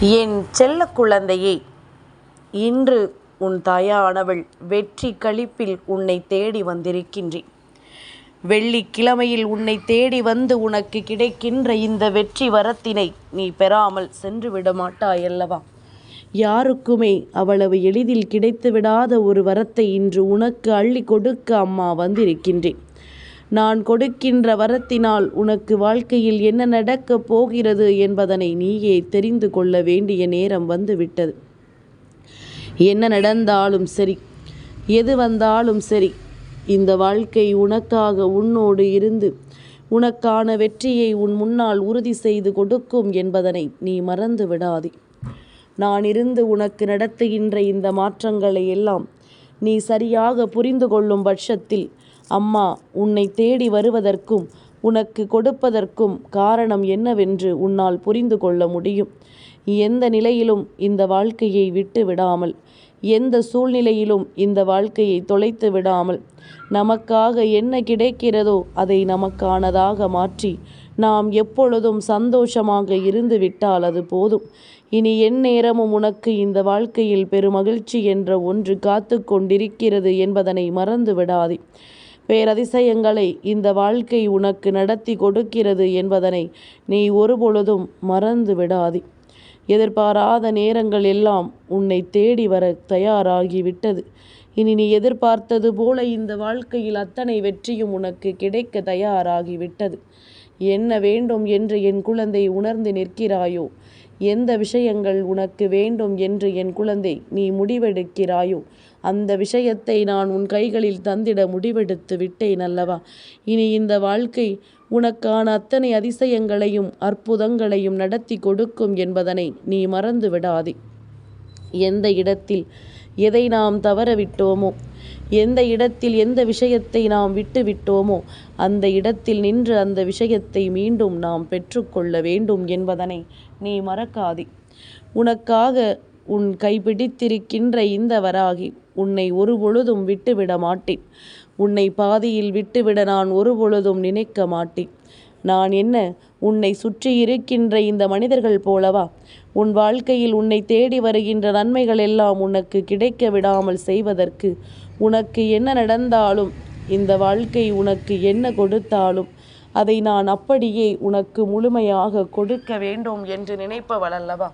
என் செல்ல குழந்தையே இன்று உன் தாயானவள் வெற்றி களிப்பில் உன்னை தேடி வந்திருக்கின்றேன். வெள்ளிக்கிழமையில் உன்னை தேடி வந்து உனக்கு கிடைக்கின்ற இந்த வெற்றி வரத்தினை நீ பெறாமல் சென்று விட மாட்டாயல்லவா? யாருக்குமே அவ்வளவு எளிதில் கிடைத்து விடாத ஒரு வரத்தை இன்று உனக்கு அள்ளி கொடுக்க அம்மா வந்திருக்கின்றேன். நான் கொடுக்கின்ற வரத்தினால் உனக்கு வாழ்க்கையில் என்ன நடக்கப் போகிறது என்பதனை நீயே தெரிந்து கொள்ள வேண்டிய நேரம் வந்துவிட்டது. என்ன நடந்தாலும் சரி எது வந்தாலும் சரி இந்த வாழ்க்கை உனக்காக உன்னோடு இருந்து உனக்கான வெற்றியை உன் முன்னால் உறுதி செய்து கொடுக்கும் என்பதனை நீ மறந்து விடாதே. நான் இருந்து உனக்கு நடத்துகின்ற இந்த மாற்றங்களை எல்லாம் நீ சரியாக புரிந்து கொள்ளும் பட்சத்தில் அம்மா உன்னை தேடி வருவதற்கும் உனக்கு கொடுப்பதற்கும் காரணம் என்னவென்று உன்னால் புரிந்து கொள்ள முடியும். எந்த நிலையிலும் இந்த வாழ்க்கையை விட்டு விடாமல் எந்த சூழ்நிலையிலும் இந்த வாழ்க்கையை தொலைத்து விடாமல் நமக்காக என்ன கிடைக்கிறதோ அதை நமக்கானதாக மாற்றி நாம் எப்பொழுதும் சந்தோஷமாக இருந்து விட்டால் அது போதும். இனி எந்நேரமும் உனக்கு இந்த வாழ்க்கையில் பெருமகிழ்ச்சி என்ற ஒன்று காத்து கொண்டிருக்கிறது என்பதனை மறந்து விடாதே. பேரதிசயங்களை இந்த வாழ்க்கை உனக்கு நடத்தி கொடுக்கிறது என்பதனை நீ ஒருபொழுதும் மறந்து விடாதே எதிர்பாராத நேரங்கள் எல்லாம் உன்னை தேடி வர தயாராகிவிட்டது. இனி நீ எதிர்பார்த்தது போல இந்த வாழ்க்கையில் அத்தனை வெற்றியும் உனக்கு கிடைக்க தயாராகிவிட்டது. என்ன வேண்டும் என்று என் குழந்தை உணர்ந்து நிற்கிறாயோ? எந்த விஷயங்கள் உனக்கு வேண்டும் என்று என் குழந்தை நீ முடிவெடுக்கிறாயோ? அந்த விஷயத்தை நான் உன் கைகளில் தந்திட முடிவெடுத்து விட்டேன் அல்லவா? இனி இந்த வாழ்க்கை உனக்கான அத்தனை அதிசயங்களையும் அற்புதங்களையும் நடத்தி கொடுக்கும் என்பதனை நீ மறந்து விடாதே. எந்த இடத்தில் எதை நாம் தவறவிட்டோமோ எந்த இடத்தில் எந்த விஷயத்தை நாம் விட்டு விட்டோமோ அந்த இடத்தில் நின்று அந்த விஷயத்தை மீண்டும் நாம் பெற்றுக்கொள்ள வேண்டும் என்பதனை நீ மறக்காதே. உனக்காக உன் கைப்பிடித்திருக்கின்ற இந்த வராகி உன்னை ஒரு பொழுதும் விட்டுவிட மாட்டேன். உன்னை பாதியில் விட்டுவிட நான் ஒரு பொழுதும் நினைக்க மாட்டேன். நான் என்ன உன்னை சுற்றி இருக்கின்ற இந்த மனிதர்கள் போலவா? உன் வாழ்க்கையில் உன்னை தேடி வருகின்ற நன்மைகள் எல்லாம் உனக்கு கிடைக்க விடாமல் செய்வதற்கு உனக்கு என்ன நடந்தாலும் இந்த வாழ்க்கை உனக்கு என்ன கொடுத்தாலும் அதை நான் அப்படியே உனக்கு முழுமையாக கொடுக்க வேண்டும் என்று நினைப்பவள் அல்லவா?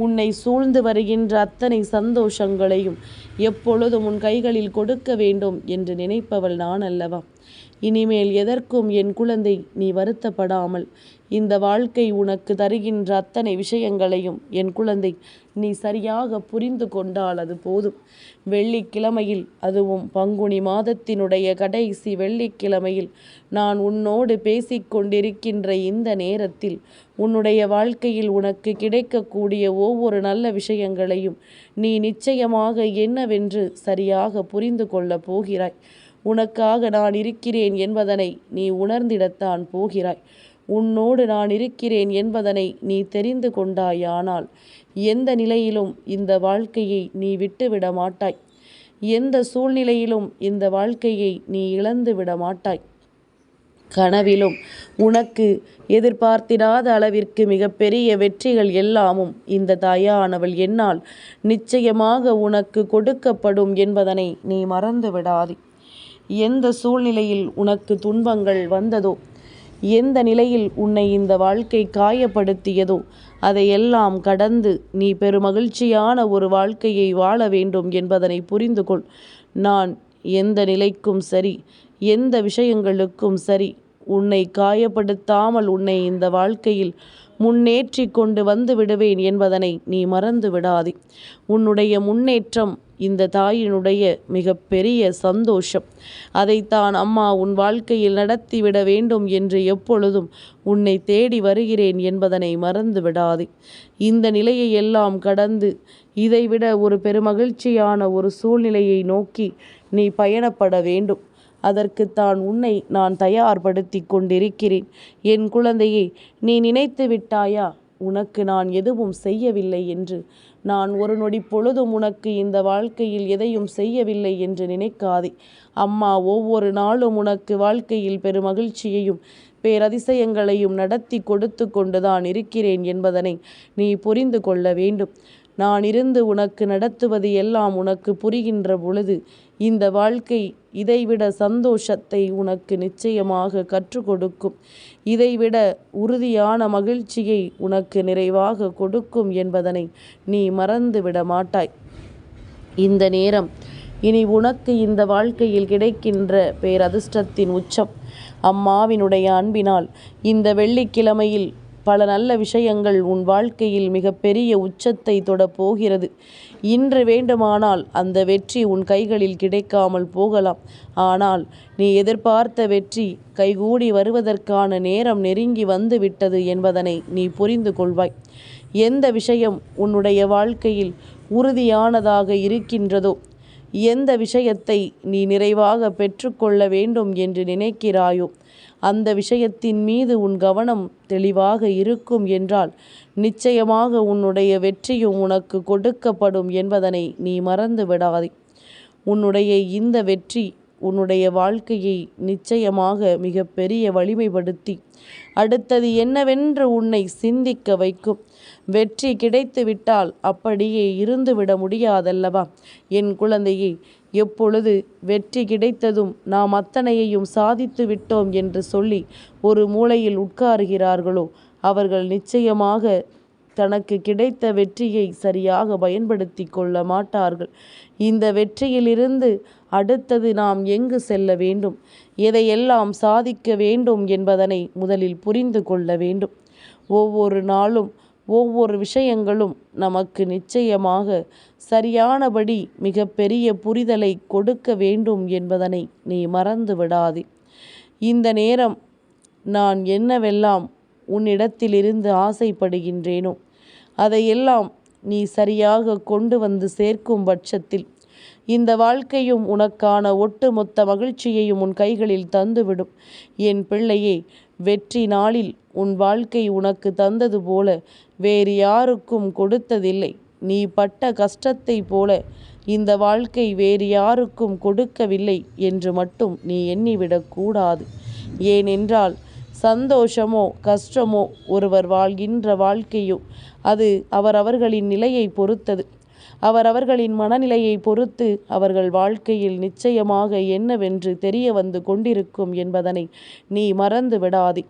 உன்னை சூழ்ந்து வருகின்ற அத்தனை சந்தோஷங்களையும் எப்பொழுதும் உன் கைகளில் கொடுக்க வேண்டும் என்று நினைப்பவள் நான் அல்லவா? இனிமேல் எதற்கும் என் குழந்தை நீ வருத்தப்படாமல் இந்த வாழ்க்கை உனக்கு தருகின்ற அத்தனை விஷயங்களையும் என் குழந்தை நீ சரியாக புரிந்து கொண்டால் அது போதும். வெள்ளிக்கிழமையில் அதுவும் பங்குனி மாதத்தினுடைய கடைசி வெள்ளிக்கிழமையில் நான் உன்னோடு பேசிக்கொண்டிருக்கின்ற இந்த நேரத்தில் உன்னுடைய வாழ்க்கையில் உனக்கு கிடைக்கக்கூடிய ஒவ்வொரு நல்ல விஷயங்களையும் நீ நிச்சயமாக என்னவென்று சரியாக புரிந்து கொள்ளப் போகிறாய். உனக்காக நான் இருக்கிறேன் என்பதனை நீ உணர்ந்திடத்தான் போகிறாய். உன்னோடு நான் இருக்கிறேன் என்பதனை நீ தெரிந்து கொண்டாயானால் எந்த நிலையிலும் இந்த வாழ்க்கையை நீ விட்டுவிட மாட்டாய். எந்த சூழ்நிலையிலும் இந்த வாழ்க்கையை நீ இழந்து விட மாட்டாய். கனவிலும் உனக்கு எதிர்பார்த்திடாத அளவிற்கு மிகப்பெரிய வெற்றிகள் எல்லாமும் இந்த தாயானவள் என்னால் நிச்சயமாக உனக்கு கொடுக்கப்படும் என்பதனை நீ மறந்து விடாதே எந்த சூழ்நிலையில் உனக்கு துன்பங்கள் வந்ததோ? எந்த நிலையில் உன்னை இந்த வாழ்க்கை காயப்படுத்தியதோ? அதையெல்லாம் கடந்து நீ பெருமகிழ்ச்சியான ஒரு வாழ்க்கையை வாழ வேண்டும் என்பதனை புரிந்து கொள் நான் எந்த நிலைக்கும் சரி எந்த விஷயங்களுக்கும் சரி உன்னை காயப்படுத்தாமல் உன்னை இந்த வாழ்க்கையில் முன்னேற்றி கொண்டு வந்து விடுவேன் என்பதனை நீ மறந்து விடாதே. உன்னுடைய முன்னேற்றம் இந்த தாயினுடைய மிகப்பெரிய சந்தோஷம். அதைத்தான் அம்மா உன் வாழ்க்கையில் நடத்திவிட வேண்டும் என்று எப்பொழுதும் உன்னை தேடி வருகிறேன் என்பதனை மறந்து விடாதே. இந்த நிலையை எல்லாம் கடந்து இதைவிட ஒரு பெருமகிழ்ச்சியான ஒரு சூழ்நிலையை நோக்கி நீ பயணப்பட வேண்டும். அதற்குத்தான் உன்னை நான் தயார்படுத்தி கொண்டிருக்கிறேன். என் குழந்தையே நீ நினைத்து விட்டாயா? உனக்கு நான் எதுவும் செய்யவில்லை என்று. நான் ஒரு நொடி பொழுதும் உனக்கு இந்த வாழ்க்கையில் எதையும் செய்யவில்லை என்று நினைக்காதே. அம்மா ஒவ்வொரு நாளும் உனக்கு வாழ்க்கையில் பெருமகிழ்ச்சியையும் பேரதிசயங்களையும் நடத்தி கொடுத்து கொண்டுதான் இருக்கிறேன் என்பதனை நீ புரிந்து கொள்ள வேண்டும். நான் இருந்து உனக்கு நடத்துவது எல்லாம் உனக்கு புரிகின்ற பொழுது இந்த வாழ்க்கை இதைவிட சந்தோஷத்தை உனக்கு நிச்சயமாக கற்றுக் கொடுக்கும். இதைவிட உறுதியான மகிழ்ச்சியை உனக்கு நிறைவாக கொடுக்கும் என்பதனை நீ மறந்து விட மாட்டாய். இந்த நேரம் இனி உனக்கு இந்த வாழ்க்கையில் கிடைக்கின்ற பேரதிர்ஷ்டத்தின் உச்சம். அம்மாவினுடைய அன்பினால் இந்த வெள்ளிக்கிழமையில் பல நல்ல விஷயங்கள் உன் வாழ்க்கையில் மிகப்பெரிய உச்சத்தை தொடப்போகிறது. இன்று வேண்டுமானால் அந்த வெற்றி உன் கைகளில் கிடைக்காமல் போகலாம். ஆனால் நீ எதிர்பார்த்த வெற்றி கைகூடி வருவதற்கான நேரம் நெருங்கி வந்து விட்டது என்பதனை நீ புரிந்து கொள்வாய். எந்த விஷயம் உன்னுடைய வாழ்க்கையில் உறுதியானதாக இருக்கின்றதோ எந்த விஷயத்தை நீ நிறைவாக பெற்றுக்கொள்ள வேண்டும் என்று நினைக்கிறாயோ அந்த விஷயத்தின் மீது உன் கவனம் தெளிவாக இருக்கும் என்றால் நிச்சயமாக உன்னுடைய வெற்றியும் உனக்கு கொடுக்கப்படும் என்பதனை நீ மறந்து விடாதே. உன்னுடைய இந்த வெற்றி உன்னுடைய வாழ்க்கையை நிச்சயமாக மிக பெரிய வலிமைப்படுத்தி அடுத்தது என்னவென்று உன்னை சிந்திக்க வைக்கும். வெற்றி கிடைத்துவிட்டால் அப்படியே இருந்துவிட முடியாதல்லவா? என் குழந்தையே எப்பொழுது வெற்றி கிடைத்ததும் நாம் அத்தனையையும் சாதித்து விட்டோம் என்று சொல்லி ஒரு மூலையில் உட்காருகிறார்களோ அவர்கள் நிச்சயமாக தனக்கு கிடைத்த வெற்றியை சரியாக பயன்படுத்தி கொள்ள மாட்டார்கள். இந்த வெற்றியிலிருந்து அடுத்தது நாம் எங்கு செல்ல வேண்டும்? எதையெல்லாம் சாதிக்க வேண்டும் என்பதனை முதலில் புரிந்து கொள்ள வேண்டும். ஒவ்வொரு நாளும் ஒவ்வொரு விஷயங்களும் நமக்கு நிச்சயமாக சரியானபடி மிக பெரிய புரிதலை கொடுக்க வேண்டும் என்பதனை நீ மறந்து விடாதே இந்த நேரம் நான் என்னவெல்லாம் உன்னிடத்திலிருந்து ஆசைப்படுகின்றேனோ அதையெல்லாம் நீ சரியாக கொண்டு வந்து சேர்க்கும் பட்சத்தில் இந்த வாழ்க்கையும் உனக்கான ஒட்டுமொத்த மகிழ்ச்சியையும் உன் கைகளில் தந்துவிடும். என் பிள்ளையே வெற்றி நாளில் உன் வாழ்க்கை உனக்கு தந்தது போல வேறு யாருக்கும் கொடுத்ததில்லை. நீ பட்ட கஷ்டத்தை போல இந்த வாழ்க்கை வேறு யாருக்கும் கொடுக்கவில்லை என்று மட்டும் நீ எண்ணிவிடக்கூடாது ஏனென்றால் சந்தோஷமோ கஷ்டமோ ஒருவர் வாழ்கின்ற வாழ்க்கையோ அது அவரவர்களின் நிலையை பொறுத்தது. அவரவர்களின் மனநிலையை பொறுத்து அவர்கள் வாழ்க்கையில் நிச்சயமாக என்னவென்று தெரிய வந்து கொண்டிருக்கும் என்பதனை நீ மறந்து விடாதே.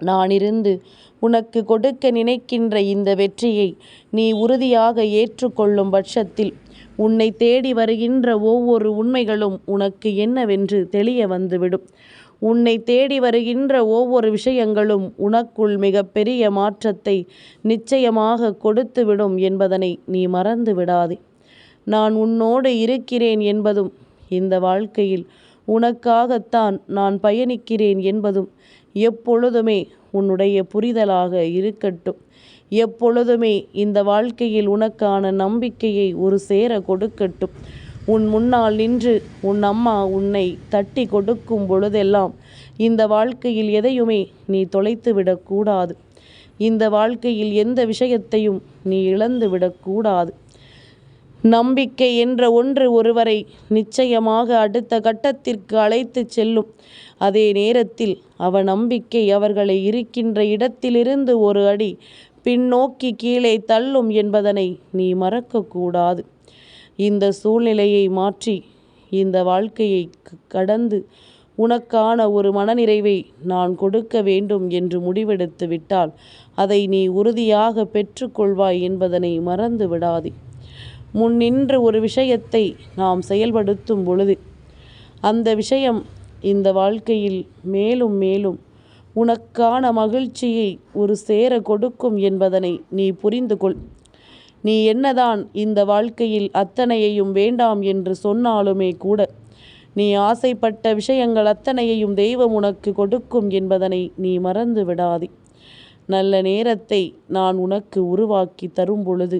நான் இருந்து உனக்கு கொடுக்க நினைக்கின்ற இந்த வெற்றியை நீ உறுதியாக ஏற்றுக்கொள்ளும் பட்சத்தில் உன்னை தேடி வருகின்ற ஒவ்வொரு உண்மைகளும் உனக்கு என்னவென்று தெளிய வந்துவிடும். உன்னை தேடி வருகின்ற ஒவ்வொரு விஷயங்களும் உனக்குள் மிக பெரிய மாற்றத்தை நிச்சயமாக கொடுத்துவிடும் என்பதனை நீ மறந்து விடாதே. நான் உன்னோடு இருக்கிறேன் என்பதும் இந்த வாழ்க்கையில் உனக்காகத்தான் நான் பயணிக்கிறேன் என்பதும் எப்பொழுதுமே உன்னுடைய புரிதலாக இருக்கட்டும். எப்பொழுதுமே இந்த வாழ்க்கையில் உனக்கான நம்பிக்கையை ஒரு சேர கொடுக்கட்டும். உன் முன்னால் நின்று உன் அம்மா உன்னை தட்டி கொடுக்கும் பொழுதெல்லாம் இந்த வாழ்க்கையில் எதையுமே நீ தொலைத்து விடக்கூடாது. இந்த வாழ்க்கையில் எந்த விஷயத்தையும் நீ இழந்து விடக்கூடாது. நம்பிக்கை என்ற ஒன்று ஒருவரை நிச்சயமாக அடுத்த கட்டத்திற்கு அழைத்து செல்லும். அதே நேரத்தில் அவ நம்பிக்கை அவர்களை இருக்கின்ற இடத்திலிருந்து ஒரு அடி பின்னோக்கி கீழே தள்ளும் என்பதனை நீ மறக்கக்கூடாது. இந்த சூழ்நிலையை மாற்றி இந்த வாழ்க்கையை கடந்து உனக்கான ஒரு மனநிறைவை நான் கொடுக்க வேண்டும் என்று முடிவெடுத்து விட்டால் அதை நீ உறுதியாக பெற்றுக்கொள்வாய் என்பதனை மறந்து விடாதே. முன்னின்று ஒரு விஷயத்தை நாம் செயல்படுத்தும் பொழுது அந்த விஷயம் இந்த வாழ்க்கையில் மேலும் மேலும் உனக்கான மகிழ்ச்சியை ஒரு சேர கொடுக்கும் என்பதனை நீ புரிந்து கொள் நீ என்னதான் இந்த வாழ்க்கையில் அத்தனையையும் வேண்டாம் என்று சொன்னாலுமே கூட நீ ஆசைப்பட்ட விஷயங்கள் அத்தனையையும் தெய்வம் உனக்கு கொடுக்கும் என்பதனை நீ மறந்து விடாதே நல்ல நேரத்தை நான் உனக்கு உருவாக்கி தரும் பொழுது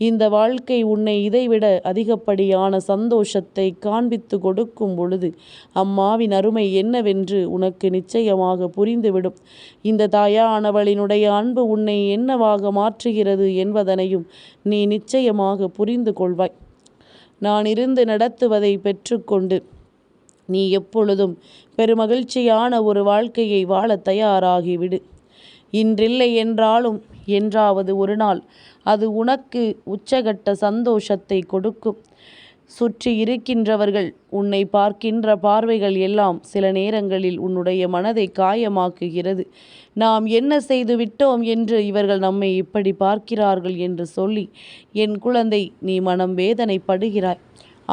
இந்த வாழ்க்கை உன்னை இதைவிட அதிகப்படியான சந்தோஷத்தை காண்பித்து கொடுக்கும் பொழுது அம்மாவின் அருமை என்னவென்று உனக்கு நிச்சயமாக புரிந்துவிடும். இந்த தாயானவளினுடைய அன்பு உன்னை என்னவாக மாற்றுகிறது என்பதனையும் நீ நிச்சயமாக புரிந்து கொள்வாய். நான் இருந்து நடத்துவதை பெற்றுக்கொண்டு நீ எப்பொழுதும் பெருமகிழ்ச்சியான ஒரு வாழ்க்கையை வாழத் தயாராகிவிடு. இன்றில்லை என்றாலும் என்றாவது ஒரு நாள் அது உனக்கு உச்சகட்ட சந்தோஷத்தை கொடுக்கும். சுற்றி இருக்கின்றவர்கள் உன்னை பார்க்கின்ற பார்வைகள் எல்லாம் சில நேரங்களில் உன்னுடைய மனதை காயமாக்குகிறது. நாம் என்ன செய்து விட்டோம் என்று இவர்கள் நம்மை இப்படி பார்க்கிறார்கள் என்று சொல்லி என் குழந்தை நீ மனம் வேதனைப்படுகிறாய்.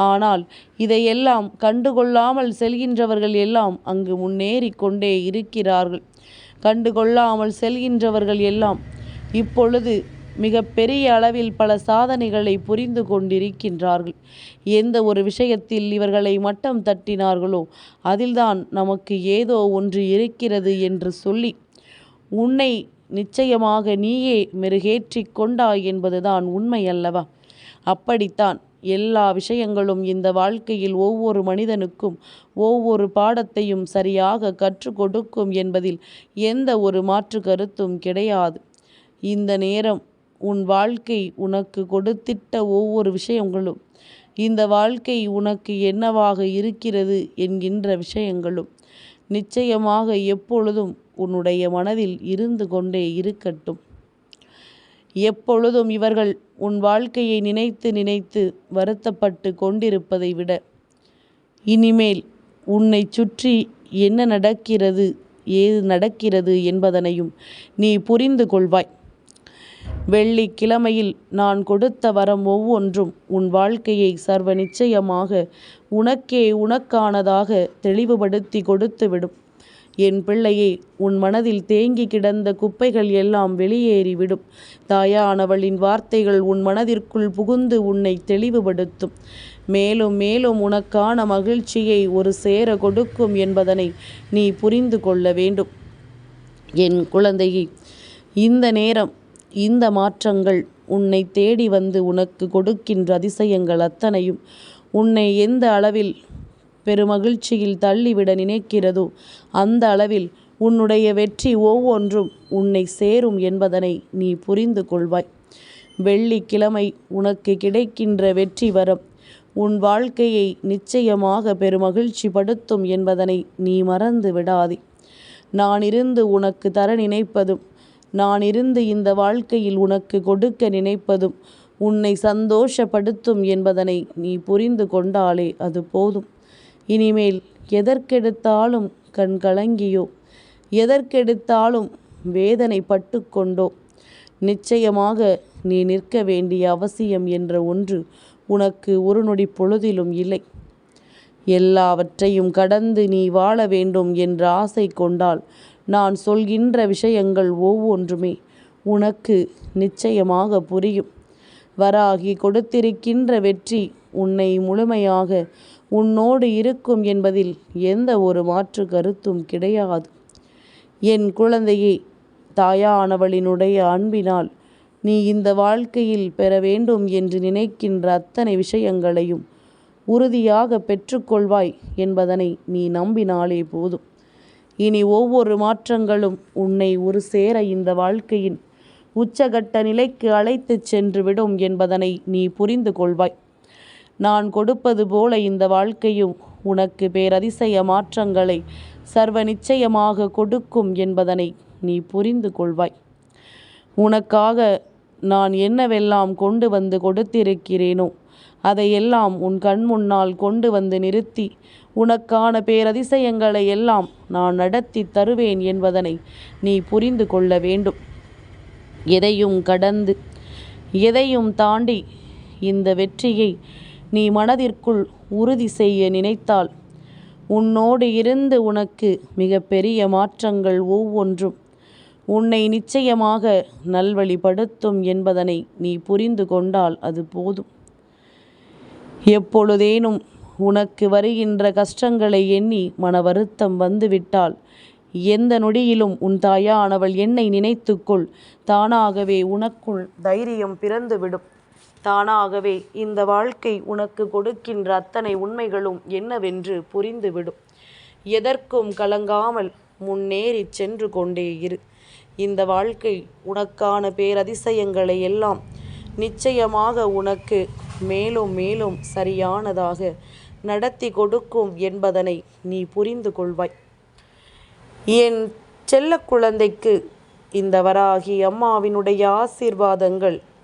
ஆனால் இதையெல்லாம் கண்டுகொள்ளாமல் செல்கின்றவர்கள் எல்லாம் அங்கு முன்னேறி கொண்டே இருக்கிறார்கள். கண்டுகொள்ளாமல் செல்கின்றவர்கள் எல்லாம் இப்பொழுது மிக பெரிய அளவில் பல சாதனைகளை புரிந்து கொண்டிருக்கின்றார்கள். எந்த ஒரு விஷயத்தில் இவர்களை மட்டம் தட்டினார்களோ அதில்தான் நமக்கு ஏதோ ஒன்று இருக்கிறது என்று சொல்லி உன்னை நிச்சயமாக நீயே மெருகேற்றி கொண்டாய் என்பதுதான் உண்மை அல்லவா? அப்படித்தான் எல்லா விஷயங்களும் இந்த வாழ்க்கையில் ஒவ்வொரு மனிதனுக்கும் ஒவ்வொரு பாடத்தையும் சரியாக கற்றுக் கொடுக்கும் என்பதில் எந்த ஒரு மாற்று கருத்தும் கிடையாது. இந்த நேரம் உன் வாழ்க்கை உனக்கு கொடுத்திட்ட ஒவ்வொரு விஷயங்களும் இந்த வாழ்க்கை உனக்கு என்னவாக இருக்கிறது என்கின்ற விஷயங்களும் நிச்சயமாக எப்பொழுதும் உன்னுடைய மனதில் இருந்து கொண்டே இருக்கட்டும். எப்பொழுதும் இவர்கள் உன் வாழ்க்கையை நினைத்து நினைத்து வருத்தப்பட்டு கொண்டிருப்பதை விட இனிமேல் உன்னை சுற்றி என்ன நடக்கிறது ஏது நடக்கிறது என்பதனையும் நீ புரிந்து கொள்வாய். வெள்ளிக்கிழமையில் நான் கொடுத்த வரம் ஒவ்வொன்றும் உன் வாழ்க்கையை சர்வ நிச்சயமாக உனக்கே உனக்கானதாக தெளிவுபடுத்தி கொடுத்துவிடும். என் பிள்ளையே உன் மனதில் தேங்கி கிடந்த குப்பைகள் எல்லாம் வெளியேறிவிடும். தாயானவளின் வார்த்தைகள் உன் மனதிற்குள் புகுந்து உன்னை தெளிவுபடுத்தும். மேலும் மேலும் உனக்கான மகிழ்ச்சியை ஒரு சேர கொடுக்கும் என்பதனை நீ புரிந்து கொள்ள வேண்டும். என் குழந்தையை இந்த நேரம் இந்த மாற்றங்கள் உன்னை தேடி வந்து உனக்கு கொடுக்கின்ற அதிசயங்கள் அத்தனையும் உன்னை எந்த அளவில் பெருமகிழ்ச்சியில் தள்ளிவிட நினைக்கிறதோ? அந்த அளவில் உன்னுடைய வெற்றி ஒவ்வொன்றும் உன்னை சேரும் என்பதனை நீ புரிந்து கொள்வாய். வெள்ளிக்கிழமை உனக்கு கிடைக்கின்ற வெற்றி வரம் உன் வாழ்க்கையை நிச்சயமாக பெருமகிழ்ச்சி படுத்தும் என்பதனை நீ மறந்து விடாதே. நான் இருந்து உனக்கு தர நினைப்பதும் நான் இருந்து இந்த வாழ்க்கையில் உனக்கு கொடுக்க நினைப்பதும் உன்னை சந்தோஷப்படுத்தும் என்பதனை நீ புரிந்து கொண்டாலே அது போதும். இனிமேல் எதற்கெடுத்தாலும் கண்கலங்கியோ எதற்கெடுத்தாலும் வேதனை பட்டு கொண்டோ? நிச்சயமாக நீ நிற்க வேண்டிய அவசியம் என்ற ஒன்று உனக்கு ஒரு நொடி பொழுதிலும் இல்லை. எல்லாவற்றையும் கடந்து நீ வாழ வேண்டும் என்ற ஆசை கொண்டால் நான் சொல்கின்ற விஷயங்கள் ஒவ்வொன்றுமே உனக்கு நிச்சயமாக புரியும். வராகி கொடுத்திருக்கின்ற வெற்றி உன்னை முழுமையாக உன்னோடு இருக்கும் என்பதில் எந்த ஒரு மாற்று கருத்தும் கிடையாது. என் குழந்தையே தாயானவளினுடைய அன்பினால் நீ இந்த வாழ்க்கையில் பெற வேண்டும் என்று நினைக்கின்ற அத்தனை விஷயங்களையும் உறுதியாக பெற்றுக்கொள்வாய் என்பதனை நீ நம்பினாலே போதும். இனி ஒவ்வொரு மாற்றங்களும் உன்னை ஒரு சேர இந்த வாழ்க்கையின் உச்சகட்ட நிலைக்கு அழைத்துச் சென்று விடும் என்பதனை நீ புரிந்து கொள்வாய். நான் கொடுப்பது போல இந்த வாழ்க்கையும் உனக்கு பேரதிசய மாற்றங்களை சர்வ நிச்சயமாக கொடுக்கும் என்பதனை நீ புரிந்து கொள்வாய். உனக்காக நான் என்னவெல்லாம் கொண்டு வந்து கொடுத்திருக்கிறேனோ அதையெல்லாம் உன் கண் முன்னால் கொண்டு வந்து நிறுத்தி உனக்கான பேரதிசயங்களை எல்லாம் நான் நடத்தி தருவேன் என்பதனை நீ புரிந்து கொள்ள வேண்டும். எதையும் கடந்து எதையும் தாண்டி இந்த வெற்றியை நீ மனதிற்குள் உறுதி செய்ய நினைத்தால் உன்னோடு இருந்து உனக்கு மிக பெரிய மாற்றங்கள் ஒவ்வொன்றும் உன்னை நிச்சயமாக நல்வழிப்படுத்தும் என்பதனை நீ புரிந்து கொண்டால் அது போதும். எப்பொழுதேனும் உனக்கு வருகின்ற கஷ்டங்களை எண்ணி மன வருத்தம் வந்துவிட்டால் எந்த நொடியிலும் உன் தாயானவள் என்னை நினைத்துக்கொள் தானாகவே உனக்குள் தைரியம் பிறந்துவிடும். தானாகவே இந்த வாழ்க்கை உனக்கு கொடுக்கின்ற அத்தனை உண்மைகளும் என்னவென்று புரிந்துவிடும். எதற்கும் கலங்காமல் முன்னேறி சென்று கொண்டே இரு. இந்த வாழ்க்கை உனக்கான பேரதிசயங்களை எல்லாம் நிச்சயமாக உனக்கு மேலும் மேலும் சரியானதாக நடத்தி கொடுக்கும் என்பதனை நீ புரிந்து கொள்வாய். என் செல்ல குழந்தைக்கு இந்த வராகி அம்மாவினுடைய ஆசீர்வாதங்கள்